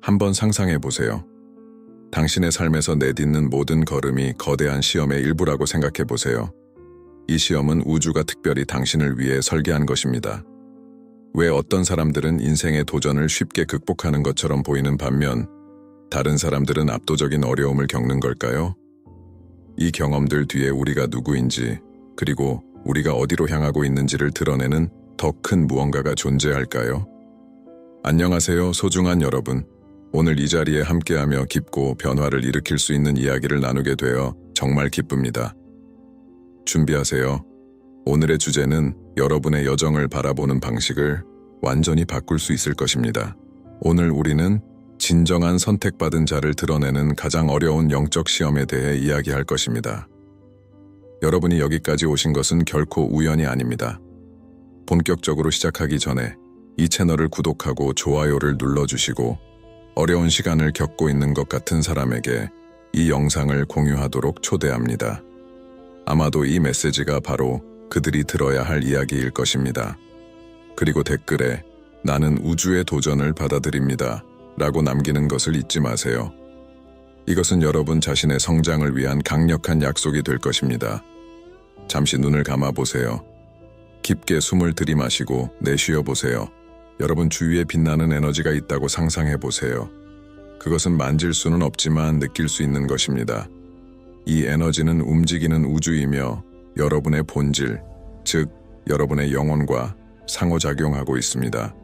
한번 상상해 보세요. 당신의 삶에서 내딛는 모든 걸음이 거대한 시험의 일부라고 생각해 보세요. 이 시험은 우주가 특별히 당신을 위해 설계한 것입니다. 왜 어떤 사람들은 인생의 도전을 쉽게 극복하는 것처럼 보이는 반면 다른 사람들은 압도적인 어려움을 겪는 걸까요? 이 경험들 뒤에 우리가 누구인지 그리고 우리가 어디로 향하고 있는지를 드러내는 더 큰 무언가가 존재할까요? 안녕하세요, 소중한 여러분. 오늘 이 자리에 함께하며 깊고 변화를 일으킬 수 있는 이야기를 나누게 되어 정말 기쁩니다. 준비하세요. 오늘의 주제는 여러분의 여정을 바라보는 방식을 완전히 바꿀 수 있을 것입니다. 오늘 우리는 진정한 선택받은 자를 드러내는 가장 어려운 영적 시험에 대해 이야기할 것입니다. 여러분이 여기까지 오신 것은 결코 우연이 아닙니다. 본격적으로 시작하기 전에 이 채널을 구독하고 좋아요를 눌러주시고 어려운 시간을 겪고 있는 것 같은 사람에게 이 영상을 공유하도록 초대합니다. 아마도 이 메시지가 바로 그들이 들어야 할 이야기일 것입니다. 그리고 댓글에 나는 우주의 도전을 받아들입니다. 라고 남기는 것을 잊지 마세요. 이것은 여러분 자신의 성장을 위한 강력한 약속이 될 것입니다. 잠시 눈을 감아 보세요. 깊게 숨을 들이마시고 내쉬어 보세요. 여러분 주위에 빛나는 에너지가 있다고 상상해 보세요. 그것은 만질 수는 없지만 느낄 수 있는 것입니다. 이 에너지는 움직이는 우주이며 여러분의 본질, 즉 여러분의 영혼과 상호작용하고 있습니다.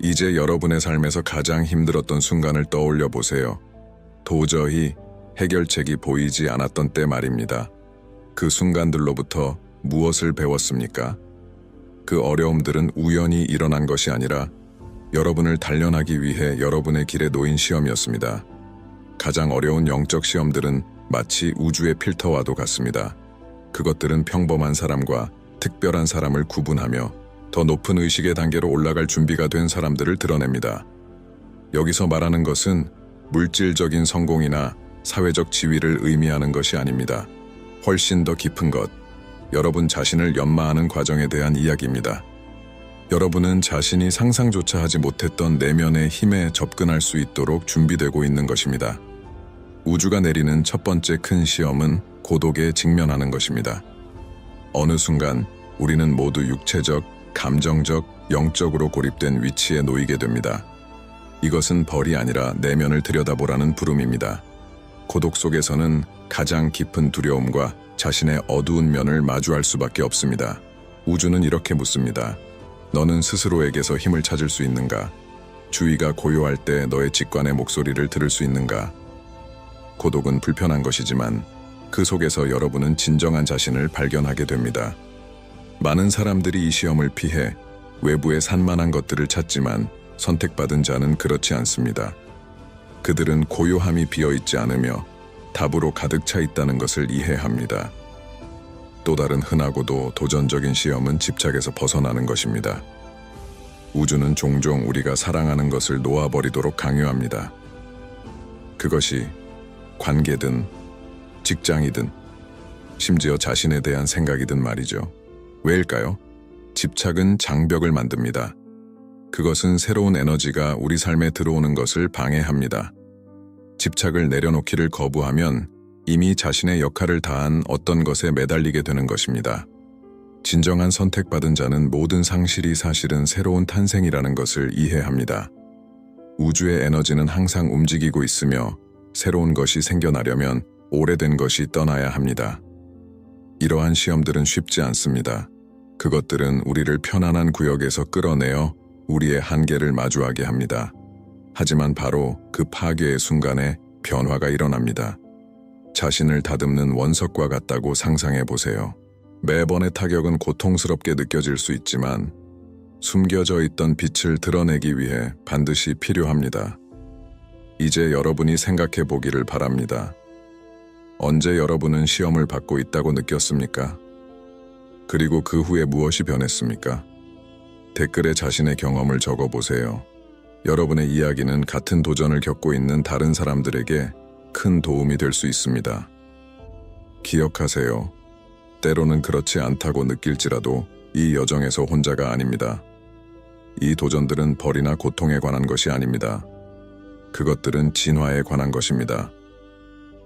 이제 여러분의 삶에서 가장 힘들었던 순간을 떠올려 보세요. 도저히 해결책이 보이지 않았던 때 말입니다. 그 순간들로부터 무엇을 배웠습니까? 그 어려움들은 우연히 일어난 것이 아니라 여러분을 단련하기 위해 여러분의 길에 놓인 시험이었습니다. 가장 어려운 영적 시험들은 마치 우주의 필터와도 같습니다. 그것들은 평범한 사람과 특별한 사람을 구분하며 더 높은 의식의 단계로 올라갈 준비가 된 사람들을 드러냅니다. 여기서 말하는 것은 물질적인 성공이나 사회적 지위를 의미하는 것이 아닙니다. 훨씬 더 깊은 것, 여러분 자신을 연마하는 과정에 대한 이야기입니다. 여러분은 자신이 상상조차 하지 못했던 내면의 힘에 접근할 수 있도록 준비되고 있는 것입니다. 우주가 내리는 첫 번째 큰 시험은 고독에 직면하는 것입니다. 어느 순간 우리는 모두 육체적, 감정적, 영적으로 고립된 위치에 놓이게 됩니다. 이것은 벌이 아니라 내면을 들여다보라는 부름입니다. 고독 속에서는 가장 깊은 두려움과 자신의 어두운 면을 마주할 수밖에 없습니다. 우주는 이렇게 묻습니다. 너는 스스로에게서 힘을 찾을 수 있는가? 주위가 고요할 때 너의 직관의 목소리를 들을 수 있는가? 고독은 불편한 것이지만 그 속에서 여러분은 진정한 자신을 발견하게 됩니다. 많은 사람들이 이 시험을 피해 외부의 산만한 것들을 찾지만 선택받은 자는 그렇지 않습니다. 그들은 고요함이 비어 있지 않으며 답으로 가득 차 있다는 것을 이해합니다. 또 다른 흔하고도 도전적인 시험은 집착에서 벗어나는 것입니다. 우주는 종종 우리가 사랑하는 것을 놓아버리도록 강요합니다. 그것이 관계든 직장이든 심지어 자신에 대한 생각이든 말이죠. 왜일까요? 집착은 장벽을 만듭니다. 그것은 새로운 에너지가 우리 삶에 들어오는 것을 방해합니다. 집착을 내려놓기를 거부하면 이미 자신의 역할을 다한 어떤 것에 매달리게 되는 것입니다. 진정한 선택받은 자는 모든 상실이 사실은 새로운 탄생이라는 것을 이해합니다. 우주의 에너지는 항상 움직이고 있으며 새로운 것이 생겨나려면 오래된 것이 떠나야 합니다. 이러한 시험들은 쉽지 않습니다. 그것들은 우리를 편안한 구역에서 끌어내어 우리의 한계를 마주하게 합니다. 하지만 바로 그 파괴의 순간에 변화가 일어납니다. 자신을 다듬는 원석과 같다고 상상해 보세요. 매번의 타격은 고통스럽게 느껴질 수 있지만 숨겨져 있던 빛을 드러내기 위해 반드시 필요합니다. 이제 여러분이 생각해 보기를 바랍니다. 언제 여러분은 시험을 받고 있다고 느꼈습니까? 그리고 그 후에 무엇이 변했습니까? 댓글에 자신의 경험을 적어 보세요. 여러분의 이야기는 같은 도전을 겪고 있는 다른 사람들에게 큰 도움이 될 수 있습니다. 기억하세요. 때로는 그렇지 않다고 느낄지라도 이 여정에서 혼자가 아닙니다. 이 도전들은 벌이나 고통에 관한 것이 아닙니다. 그것들은 진화에 관한 것입니다.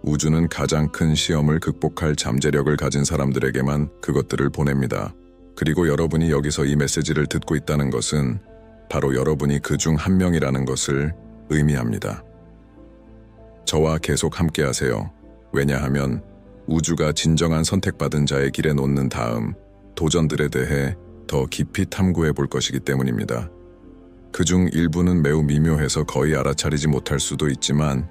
우주는 가장 큰 시험을 극복할 잠재력을 가진 사람들에게만 그것들을 보냅니다. 그리고 여러분이 여기서 이 메시지를 듣고 있다는 것은 바로 여러분이 그 중 한 명이라는 것을 의미합니다. 저와 계속 함께 하세요. 왜냐하면 우주가 진정한 선택받은 자의 길에 놓는 다음 도전들에 대해 더 깊이 탐구해 볼 것이기 때문입니다. 그 중 일부는 매우 미묘해서 거의 알아차리지 못할 수도 있지만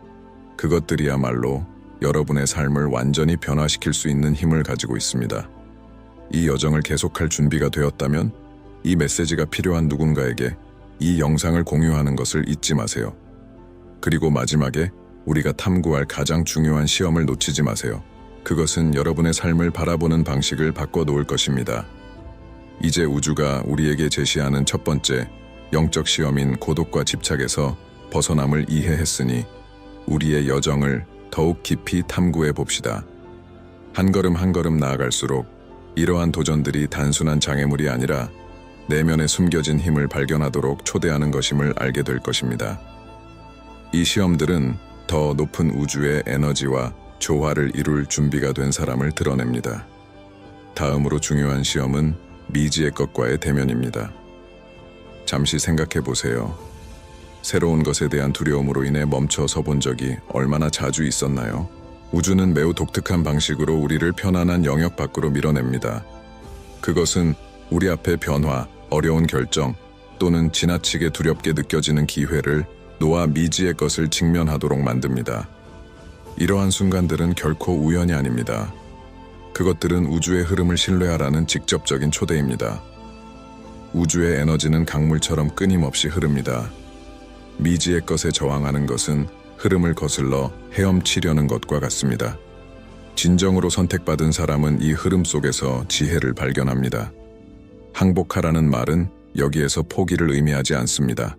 그것들이야말로 여러분의 삶을 완전히 변화시킬 수 있는 힘을 가지고 있습니다. 이 여정을 계속할 준비가 되었다면 이 메시지가 필요한 누군가에게 이 영상을 공유하는 것을 잊지 마세요. 그리고 마지막에 우리가 탐구할 가장 중요한 시험을 놓치지 마세요. 그것은 여러분의 삶을 바라보는 방식을 바꿔 놓을 것입니다. 이제 우주가 우리에게 제시하는 첫 번째 영적 시험인 고독과 집착에서 벗어남을 이해했으니 우리의 여정을 더욱 깊이 탐구해 봅시다. 한 걸음 한 걸음 나아갈수록 이러한 도전들이 단순한 장애물이 아니라 내면에 숨겨진 힘을 발견하도록 초대하는 것임을 알게 될 것입니다. 이 시험들은 더 높은 우주의 에너지와 조화를 이룰 준비가 된 사람을 드러냅니다. 다음으로 중요한 시험은 미지의 것과의 대면입니다. 잠시 생각해 보세요. 새로운 것에 대한 두려움으로 인해 멈춰 서본 적이 얼마나 자주 있었나요? 우주는 매우 독특한 방식으로 우리를 편안한 영역 밖으로 밀어냅니다. 그것은 우리 앞에 변화, 어려운 결정 또는 지나치게 두렵게 느껴지는 기회를 놓아 미지의 것을 직면하도록 만듭니다. 이러한 순간들은 결코 우연이 아닙니다. 그것들은 우주의 흐름을 신뢰하라는 직접적인 초대입니다. 우주의 에너지는 강물처럼 끊임없이 흐릅니다. 미지의 것에 저항하는 것은 흐름을 거슬러 헤엄치려는 것과 같습니다. 진정으로 선택받은 사람은 이 흐름 속에서 지혜를 발견합니다. 항복하라는 말은 여기에서 포기를 의미하지 않습니다.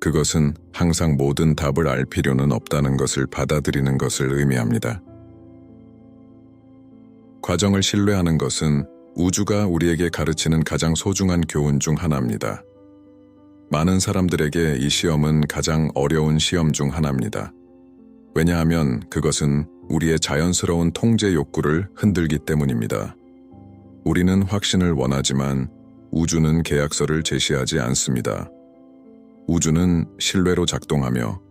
그것은 항상 모든 답을 알 필요는 없다는 것을 받아들이는 것을 의미합니다. 과정을 신뢰하는 것은 우주가 우리에게 가르치는 가장 소중한 교훈 중 하나입니다. 많은 사람들에게 이 시험은 가장 어려운 시험 중 하나입니다. 왜냐하면 그것은 우리의 자연스러운 통제 욕구를 흔들기 때문입니다. 우리는 확신을 원하지만 우주는 계약서를 제시하지 않습니다. 우주는 신뢰로 작동하며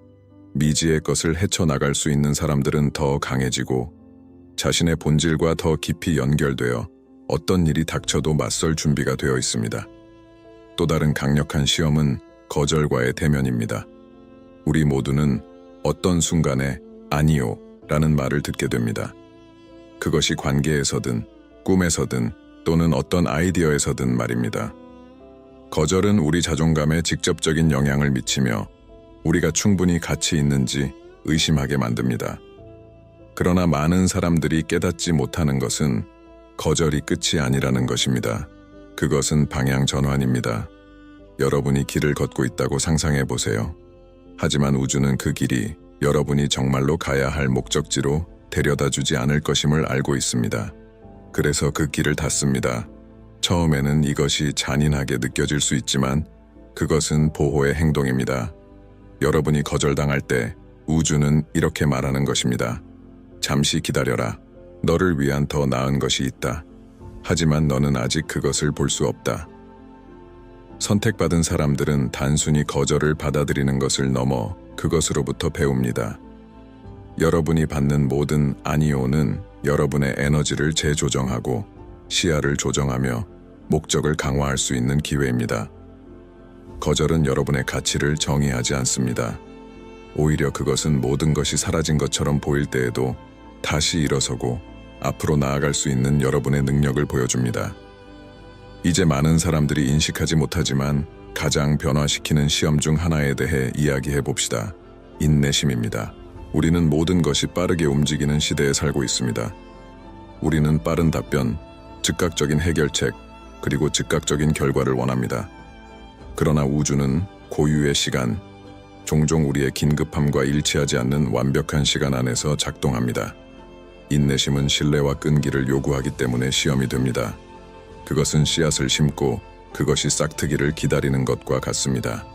미지의 것을 헤쳐나갈 수 있는 사람들은 더 강해지고 자신의 본질과 더 깊이 연결되어 어떤 일이 닥쳐도 맞설 준비가 되어 있습니다. 또 다른 강력한 시험은 거절과의 대면입니다. 우리 모두는 어떤 순간에 아니요 라는 말을 듣게 됩니다. 그것이 관계에서든 꿈에서든 또는 어떤 아이디어에서든 말입니다. 거절은 우리 자존감에 직접적인 영향을 미치며 우리가 충분히 가치 있는지 의심하게 만듭니다. 그러나 많은 사람들이 깨닫지 못하는 것은 거절이 끝이 아니라는 것입니다. 그것은 방향 전환입니다. 여러분이 길을 걷고 있다고 상상해 보세요. 하지만 우주는 그 길이 여러분이 정말로 가야 할 목적지로 데려다 주지 않을 것임을 알고 있습니다. 그래서 그 길을 닫습니다. 처음에는 이것이 잔인하게 느껴질 수 있지만 그것은 보호의 행동입니다. 여러분이 거절당할 때 우주는 이렇게 말하는 것입니다. 잠시 기다려라. 너를 위한 더 나은 것이 있다. 하지만 너는 아직 그것을 볼 수 없다. 선택받은 사람들은 단순히 거절을 받아들이는 것을 넘어 그것으로부터 배웁니다. 여러분이 받는 모든 아니오는 여러분의 에너지를 재조정하고 시야를 조정하며 목적을 강화할 수 있는 기회입니다. 거절은 여러분의 가치를 정의하지 않습니다. 오히려 그것은 모든 것이 사라진 것처럼 보일 때에도 다시 일어서고 앞으로 나아갈 수 있는 여러분의 능력을 보여줍니다. 이제 많은 사람들이 인식하지 못하지만 가장 변화시키는 시험 중 하나에 대해 이야기해 봅시다. 인내심입니다. 우리는 모든 것이 빠르게 움직이는 시대에 살고 있습니다. 우리는 빠른 답변, 즉각적인 해결책, 그리고 즉각적인 결과를 원합니다. 그러나 우주는 고유의 시간, 종종 우리의 긴급함과 일치하지 않는 완벽한 시간 안에서 작동합니다. 인내심은 신뢰와 끈기를 요구하기 때문에 시험이 됩니다. 그것은 씨앗을 심고 그것이 싹트기를 기다리는 것과 같습니다.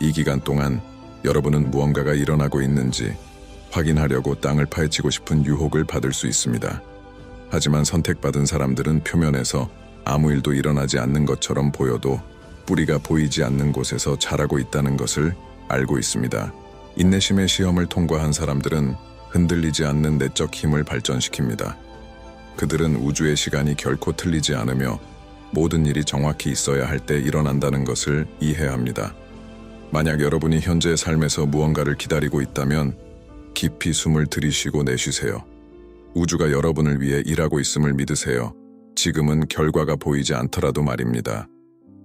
이 기간 동안 여러분은 무언가가 일어나고 있는지 확인하려고 땅을 파헤치고 싶은 유혹을 받을 수 있습니다. 하지만 선택받은 사람들은 표면에서 아무 일도 일어나지 않는 것처럼 보여도 뿌리가 보이지 않는 곳에서 자라고 있다는 것을 알고 있습니다. 인내심의 시험을 통과한 사람들은 흔들리지 않는 내적 힘을 발전시킵니다. 그들은 우주의 시간이 결코 틀리지 않으며 모든 일이 정확히 있어야 할 때 일어난다는 것을 이해합니다. 만약 여러분이 현재의 삶에서 무언가를 기다리고 있다면 깊이 숨을 들이쉬고 내쉬세요. 우주가 여러분을 위해 일하고 있음을 믿으세요. 지금은 결과가 보이지 않더라도 말입니다.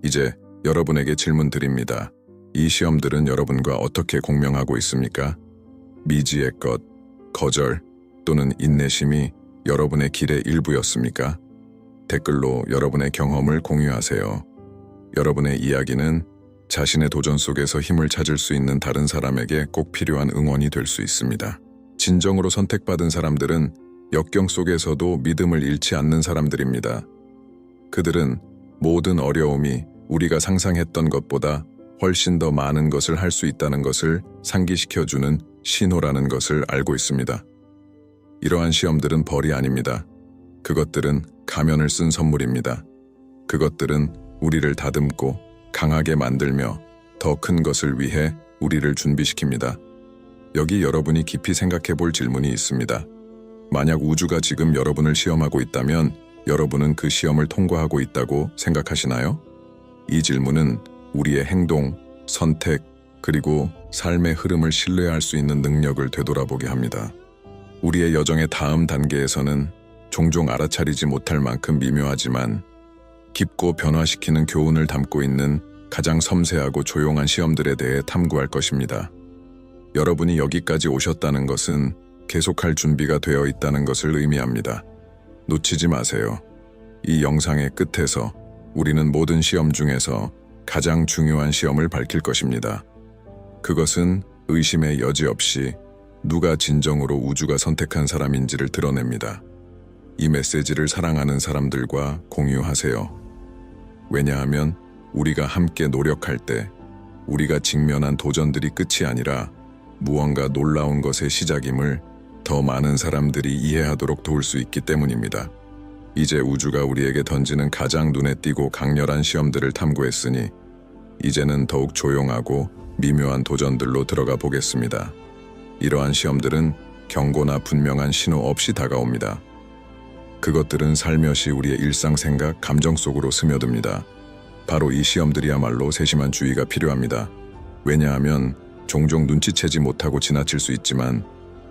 이제 여러분에게 질문 드립니다. 이 시험들은 여러분과 어떻게 공명하고 있습니까? 미지의 것, 거절 또는 인내심이 여러분의 길의 일부였습니까? 댓글로 여러분의 경험을 공유하세요. 여러분의 이야기는 자신의 도전 속에서 힘을 찾을 수 있는 다른 사람에게 꼭 필요한 응원이 될 수 있습니다. 진정으로 선택받은 사람들은 역경 속에서도 믿음을 잃지 않는 사람들입니다. 그들은 모든 어려움이 우리가 상상했던 것보다 훨씬 더 많은 것을 할 수 있다는 것을 상기시켜주는 신호라는 것을 알고 있습니다. 이러한 시험들은 벌이 아닙니다. 그것들은 가면을 쓴 선물입니다. 그것들은 우리를 다듬고 강하게 만들며 더 큰 것을 위해 우리를 준비시킵니다. 여기 여러분이 깊이 생각해 볼 질문이 있습니다. 만약 우주가 지금 여러분을 시험하고 있다면 여러분은 그 시험을 통과하고 있다고 생각하시나요? 이 질문은 우리의 행동, 선택, 그리고 삶의 흐름을 신뢰할 수 있는 능력을 되돌아보게 합니다. 우리의 여정의 다음 단계에서는 종종 알아차리지 못할 만큼 미묘하지만 깊고 변화시키는 교훈을 담고 있는 가장 섬세하고 조용한 시험들에 대해 탐구할 것입니다. 여러분이 여기까지 오셨다는 것은 계속할 준비가 되어 있다는 것을 의미합니다. 놓치지 마세요. 이 영상의 끝에서 우리는 모든 시험 중에서 가장 중요한 시험을 밝힐 것입니다. 그것은 의심의 여지 없이 누가 진정으로 우주가 선택한 사람인지를 드러냅니다. 이 메시지를 사랑하는 사람들과 공유하세요. 왜냐하면 우리가 함께 노력할 때 우리가 직면한 도전들이 끝이 아니라 무언가 놀라운 것의 시작임을 더 많은 사람들이 이해하도록 도울 수 있기 때문입니다. 이제 우주가 우리에게 던지는 가장 눈에 띄고 강렬한 시험들을 탐구했으니 이제는 더욱 조용하고 미묘한 도전들로 들어가 보겠습니다. 이러한 시험들은 경고나 분명한 신호 없이 다가옵니다. 그것들은 살며시 우리의 일상 생각, 감정 속으로 스며듭니다. 바로 이 시험들이야말로 세심한 주의가 필요합니다. 왜냐하면 종종 눈치채지 못하고 지나칠 수 있지만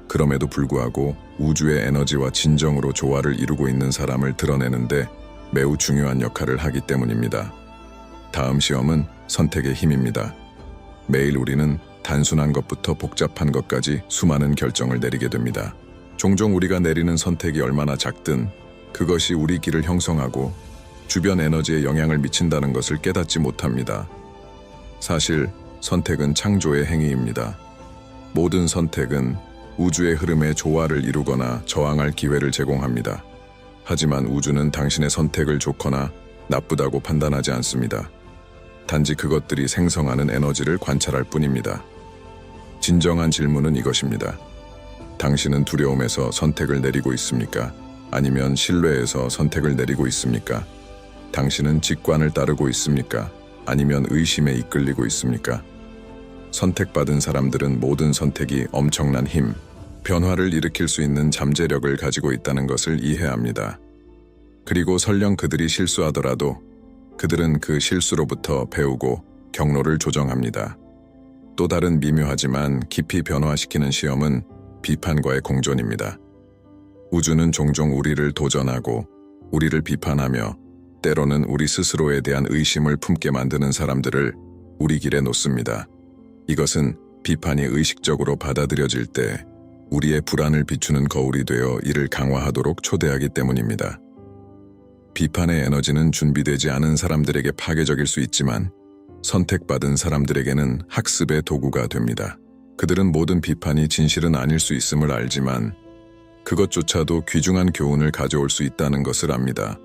그럼에도 불구하고 우주의 에너지와 진정으로 조화를 이루고 있는 사람을 드러내는데 매우 중요한 역할을 하기 때문입니다. 다음 시험은 선택의 힘입니다. 매일 우리는 단순한 것부터 복잡한 것까지 수많은 결정을 내리게 됩니다. 종종 우리가 내리는 선택이 얼마나 작든 그것이 우리 길을 형성하고 주변 에너지에 영향을 미친다는 것을 깨닫지 못합니다. 사실 선택은 창조의 행위입니다. 모든 선택은 우주의 흐름에 조화를 이루거나 저항할 기회를 제공합니다. 하지만 우주는 당신의 선택을 좋거나 나쁘다고 판단하지 않습니다. 단지 그것들이 생성하는 에너지를 관찰할 뿐입니다. 진정한 질문은 이것입니다. 당신은 두려움에서 선택을 내리고 있습니까? 아니면 신뢰에서 선택을 내리고 있습니까? 당신은 직관을 따르고 있습니까? 아니면 의심에 이끌리고 있습니까? 선택받은 사람들은 모든 선택이 엄청난 힘, 변화를 일으킬 수 있는 잠재력을 가지고 있다는 것을 이해합니다. 그리고 설령 그들이 실수하더라도 그들은 그 실수로부터 배우고 경로를 조정합니다. 또 다른 미묘하지만 깊이 변화시키는 시험은 비판과의 공존입니다. 우주는 종종 우리를 도전하고 우리를 비판하며 때로는 우리 스스로에 대한 의심을 품게 만드는 사람들을 우리 길에 놓습니다. 이것은 비판이 의식적으로 받아들여질 때 우리의 불안을 비추는 거울이 되어 이를 강화하도록 초대하기 때문입니다. 비판의 에너지는 준비되지 않은 사람들에게 파괴적일 수 있지만 선택받은 사람들에게는 학습의 도구가 됩니다. 그들은 모든 비판이 진실은 아닐 수 있음을 알지만 그것조차도 귀중한 교훈을 가져올 수 있다는 것을 압니다.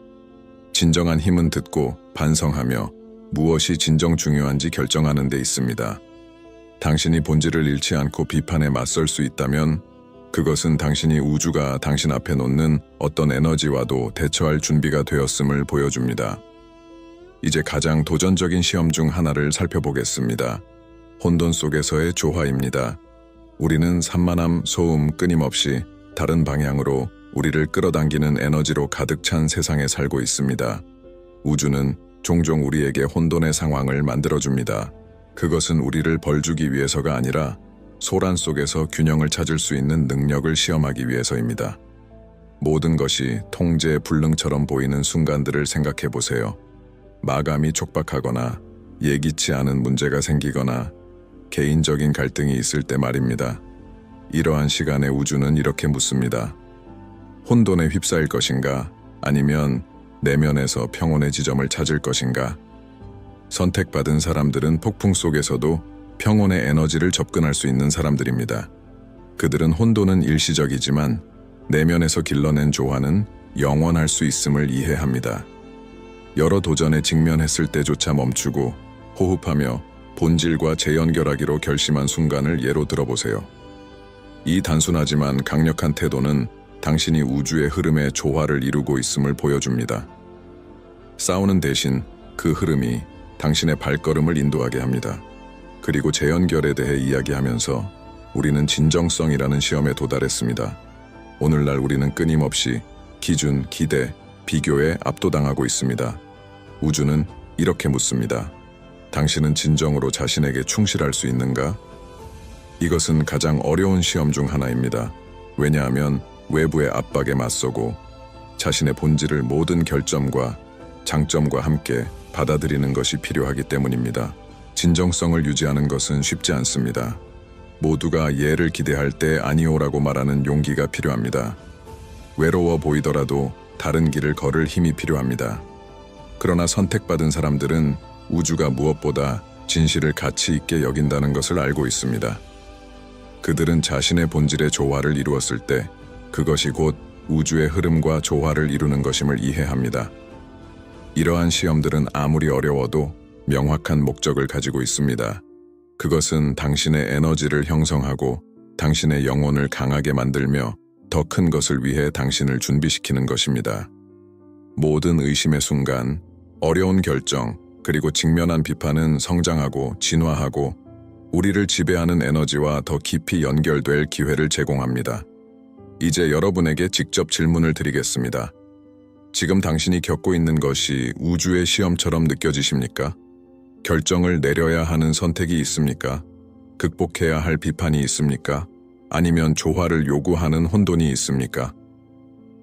진정한 힘은 듣고 반성하며 무엇이 진정 중요한지 결정하는 데 있습니다. 당신이 본질을 잃지 않고 비판에 맞설 수 있다면 그것은 당신이 우주가 당신 앞에 놓는 어떤 에너지와도 대처할 준비가 되었음을 보여줍니다. 이제 가장 도전적인 시험 중 하나를 살펴보겠습니다. 혼돈 속에서의 조화입니다. 우리는 산만함, 소음 끊임없이 다른 방향으로 우리를 끌어당기는 에너지로 가득 찬 세상에 살고 있습니다. 우주는 종종 우리에게 혼돈의 상황을 만들어줍니다. 그것은 우리를 벌주기 위해서가 아니라 소란 속에서 균형을 찾을 수 있는 능력을 시험하기 위해서입니다. 모든 것이 통제 불능처럼 보이는 순간들을 생각해 보세요. 마감이 촉박하거나 예기치 않은 문제가 생기거나 개인적인 갈등이 있을 때 말입니다. 이러한 시간에 우주는 이렇게 묻습니다. 혼돈에 휩싸일 것인가? 아니면 내면에서 평온의 지점을 찾을 것인가? 선택받은 사람들은 폭풍 속에서도 평온의 에너지를 접근할 수 있는 사람들입니다. 그들은 혼돈은 일시적이지만 내면에서 길러낸 조화는 영원할 수 있음을 이해합니다. 여러 도전에 직면했을 때조차 멈추고 호흡하며 본질과 재연결하기로 결심한 순간을 예로 들어보세요. 이 단순하지만 강력한 태도는 당신이 우주의 흐름에 조화를 이루고 있음을 보여줍니다. 싸우는 대신 그 흐름이 당신의 발걸음을 인도하게 합니다. 그리고 재연결에 대해 이야기하면서 우리는 진정성이라는 시험에 도달했습니다. 오늘날 우리는 끊임없이 기준, 기대, 비교에 압도당하고 있습니다. 우주는 이렇게 묻습니다. 당신은 진정으로 자신에게 충실할 수 있는가? 이것은 가장 어려운 시험 중 하나입니다. 왜냐하면 외부의 압박에 맞서고 자신의 본질을 모든 결점과 장점과 함께 받아들이는 것이 필요하기 때문입니다. 진정성을 유지하는 것은 쉽지 않습니다. 모두가 예를 기대할 때 아니오라고 말하는 용기가 필요합니다. 외로워 보이더라도 다른 길을 걸을 힘이 필요합니다. 그러나 선택받은 사람들은 우주가 무엇보다 진실을 가치 있게 여긴다는 것을 알고 있습니다. 그들은 자신의 본질의 조화를 이루었을 때 그것이 곧 우주의 흐름과 조화를 이루는 것임을 이해합니다. 이러한 시험들은 아무리 어려워도 명확한 목적을 가지고 있습니다. 그것은 당신의 에너지를 형성하고 당신의 영혼을 강하게 만들며 더 큰 것을 위해 당신을 준비시키는 것입니다. 모든 의심의 순간, 어려운 결정, 그리고 직면한 비판은 성장하고 진화하고 우리를 지배하는 에너지와 더 깊이 연결될 기회를 제공합니다. 이제 여러분에게 직접 질문을 드리겠습니다. 지금 당신이 겪고 있는 것이 우주의 시험처럼 느껴지십니까? 결정을 내려야 하는 선택이 있습니까? 극복해야 할 비판이 있습니까? 아니면 조화를 요구하는 혼돈이 있습니까?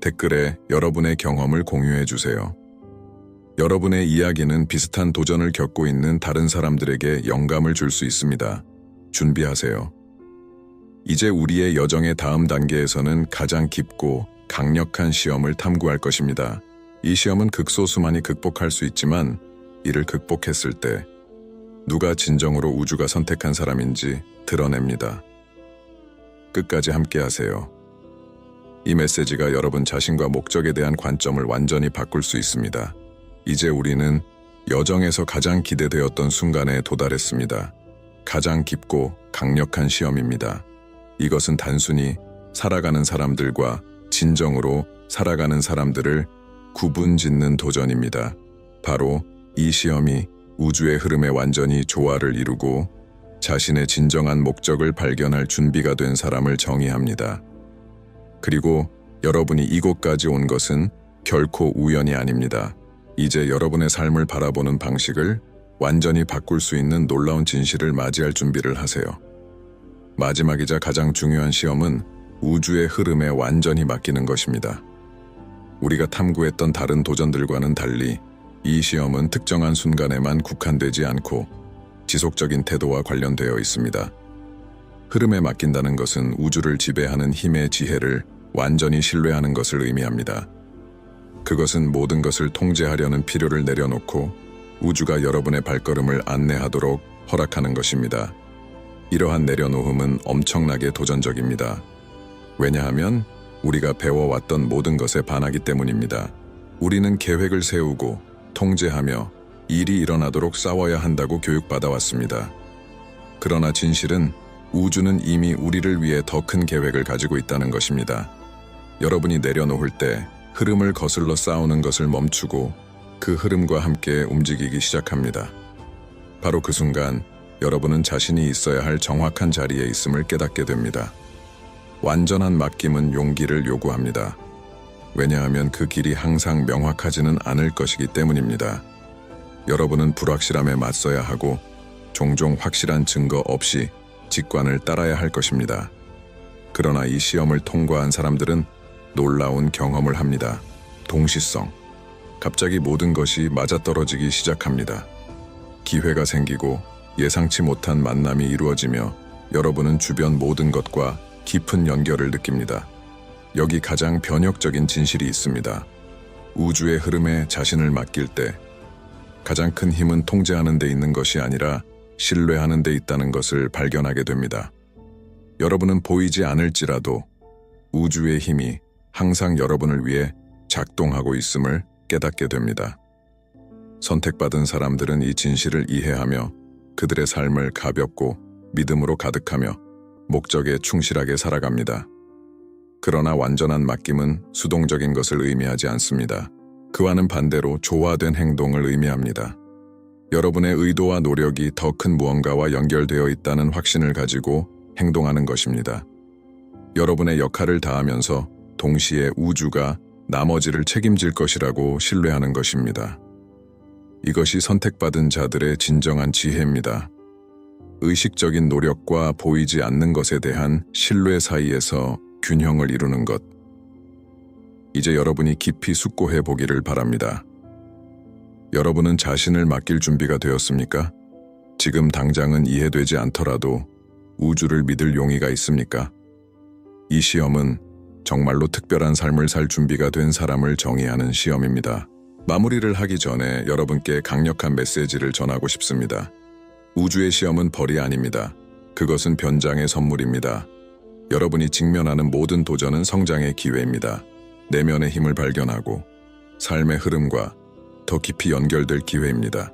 댓글에 여러분의 경험을 공유해 주세요. 여러분의 이야기는 비슷한 도전을 겪고 있는 다른 사람들에게 영감을 줄 수 있습니다. 준비하세요. 이제 우리의 여정의 다음 단계에서는 가장 깊고 강력한 시험을 탐구할 것입니다. 이 시험은 극소수만이 극복할 수 있지만 이를 극복했을 때 누가 진정으로 우주가 선택한 사람인지 드러냅니다. 끝까지 함께 하세요. 이 메시지가 여러분 자신과 목적에 대한 관점을 완전히 바꿀 수 있습니다. 이제 우리는 여정에서 가장 기대되었던 순간에 도달했습니다. 가장 깊고 강력한 시험입니다. 이것은 단순히 살아가는 사람들과 진정으로 살아가는 사람들을 구분 짓는 도전입니다. 바로 이 시험이 우주의 흐름에 완전히 조화를 이루고 자신의 진정한 목적을 발견할 준비가 된 사람을 정의합니다. 그리고 여러분이 이곳까지 온 것은 결코 우연이 아닙니다. 이제 여러분의 삶을 바라보는 방식을 완전히 바꿀 수 있는 놀라운 진실을 맞이할 준비를 하세요. 마지막이자 가장 중요한 시험은 우주의 흐름에 완전히 맡기는 것입니다. 우리가 탐구했던 다른 도전들과는 달리 이 시험은 특정한 순간에만 국한되지 않고 지속적인 태도와 관련되어 있습니다. 흐름에 맡긴다는 것은 우주를 지배하는 힘의 지혜를 완전히 신뢰하는 것을 의미합니다. 그것은 모든 것을 통제하려는 필요를 내려놓고 우주가 여러분의 발걸음을 안내하도록 허락하는 것입니다. 이러한 내려놓음은 엄청나게 도전적입니다. 왜냐하면 우리가 배워왔던 모든 것에 반하기 때문입니다. 우리는 계획을 세우고 통제하며 일이 일어나도록 싸워야 한다고 교육받아 왔습니다. 그러나 진실은 우주는 이미 우리를 위해 더 큰 계획을 가지고 있다는 것입니다. 여러분이 내려놓을 때 흐름을 거슬러 싸우는 것을 멈추고 그 흐름과 함께 움직이기 시작합니다. 바로 그 순간 여러분은 자신이 있어야 할 정확한 자리에 있음을 깨닫게 됩니다. 완전한 맡김은 용기를 요구합니다. 왜냐하면 그 길이 항상 명확하지는 않을 것이기 때문입니다. 여러분은 불확실함에 맞서야 하고 종종 확실한 증거 없이 직관을 따라야 할 것입니다. 그러나 이 시험을 통과한 사람들은 놀라운 경험을 합니다. 동시성. 갑자기 모든 것이 맞아떨어지기 시작합니다. 기회가 생기고 예상치 못한 만남이 이루어지며 여러분은 주변 모든 것과 깊은 연결을 느낍니다. 여기 가장 변혁적인 진실이 있습니다. 우주의 흐름에 자신을 맡길 때 가장 큰 힘은 통제하는 데 있는 것이 아니라 신뢰하는 데 있다는 것을 발견하게 됩니다. 여러분은 보이지 않을지라도 우주의 힘이 항상 여러분을 위해 작동하고 있음을 깨닫게 됩니다. 선택받은 사람들은 이 진실을 이해하며 그들의 삶을 가볍고 믿음으로 가득하며 목적에 충실하게 살아갑니다. 그러나 완전한 맡김은 수동적인 것을 의미하지 않습니다. 그와는 반대로 조화된 행동을 의미합니다. 여러분의 의도와 노력이 더 큰 무언가와 연결되어 있다는 확신을 가지고 행동하는 것입니다. 여러분의 역할을 다하면서 동시에 우주가 나머지를 책임질 것이라고 신뢰하는 것입니다. 이것이 선택받은 자들의 진정한 지혜입니다. 의식적인 노력과 보이지 않는 것에 대한 신뢰 사이에서 균형을 이루는 것. 이제 여러분이 깊이 숙고해 보기를 바랍니다. 여러분은 자신을 맡길 준비가 되었습니까? 지금 당장은 이해되지 않더라도 우주를 믿을 용의가 있습니까? 이 시험은 정말로 특별한 삶을 살 준비가 된 사람을 정의하는 시험입니다. 마무리를 하기 전에 여러분께 강력한 메시지를 전하고 싶습니다. 우주의 시험은 벌이 아닙니다. 그것은 변장의 선물입니다. 여러분이 직면하는 모든 도전은 성장의 기회입니다. 내면의 힘을 발견하고 삶의 흐름과 더 깊이 연결될 기회입니다.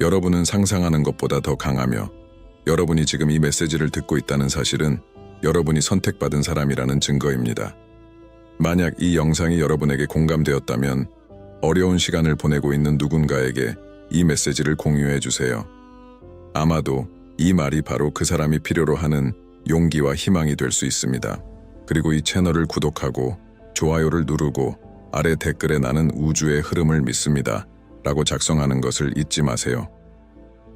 여러분은 상상하는 것보다 더 강하며 여러분이 지금 이 메시지를 듣고 있다는 사실은 여러분이 선택받은 사람이라는 증거입니다. 만약 이 영상이 여러분에게 공감되었다면 어려운 시간을 보내고 있는 누군가에게 이 메시지를 공유해 주세요. 아마도 이 말이 바로 그 사람이 필요로 하는 용기와 희망이 될 수 있습니다. 그리고 이 채널을 구독하고 좋아요를 누르고 아래 댓글에 나는 우주의 흐름을 믿습니다. 라고 작성하는 것을 잊지 마세요.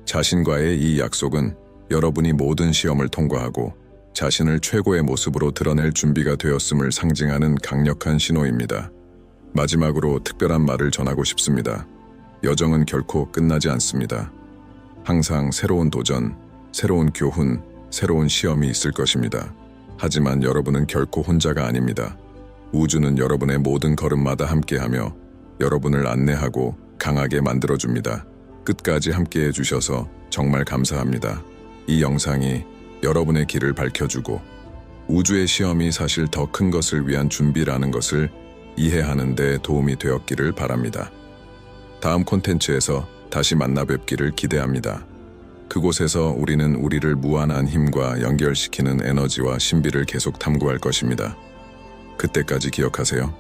자신과의 이 약속은 여러분이 모든 시험을 통과하고 자신을 최고의 모습으로 드러낼 준비가 되었음을 상징하는 강력한 신호입니다. 마지막으로 특별한 말을 전하고 싶습니다. 여정은 결코 끝나지 않습니다. 항상 새로운 도전, 새로운 교훈, 새로운 시험이 있을 것입니다. 하지만 여러분은 결코 혼자가 아닙니다. 우주는 여러분의 모든 걸음마다 함께하며 여러분을 안내하고 강하게 만들어줍니다. 끝까지 함께해 주셔서 정말 감사합니다. 이 영상이 여러분의 길을 밝혀주고 우주의 시험이 사실 더 큰 것을 위한 준비라는 것을 이해하는 데 도움이 되었기를 바랍니다. 다음 콘텐츠에서 다시 만나 뵙기를 기대합니다. 그곳에서 우리는 우리를 무한한 힘과 연결시키는 에너지와 신비를 계속 탐구할 것입니다. 그때까지 기억하세요.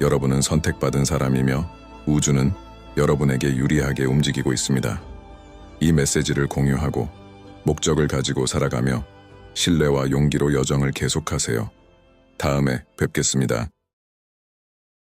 여러분은 선택받은 사람이며 우주는 여러분에게 유리하게 움직이고 있습니다. 이 메시지를 공유하고 목적을 가지고 살아가며 신뢰와 용기로 여정을 계속하세요. 다음에 뵙겠습니다.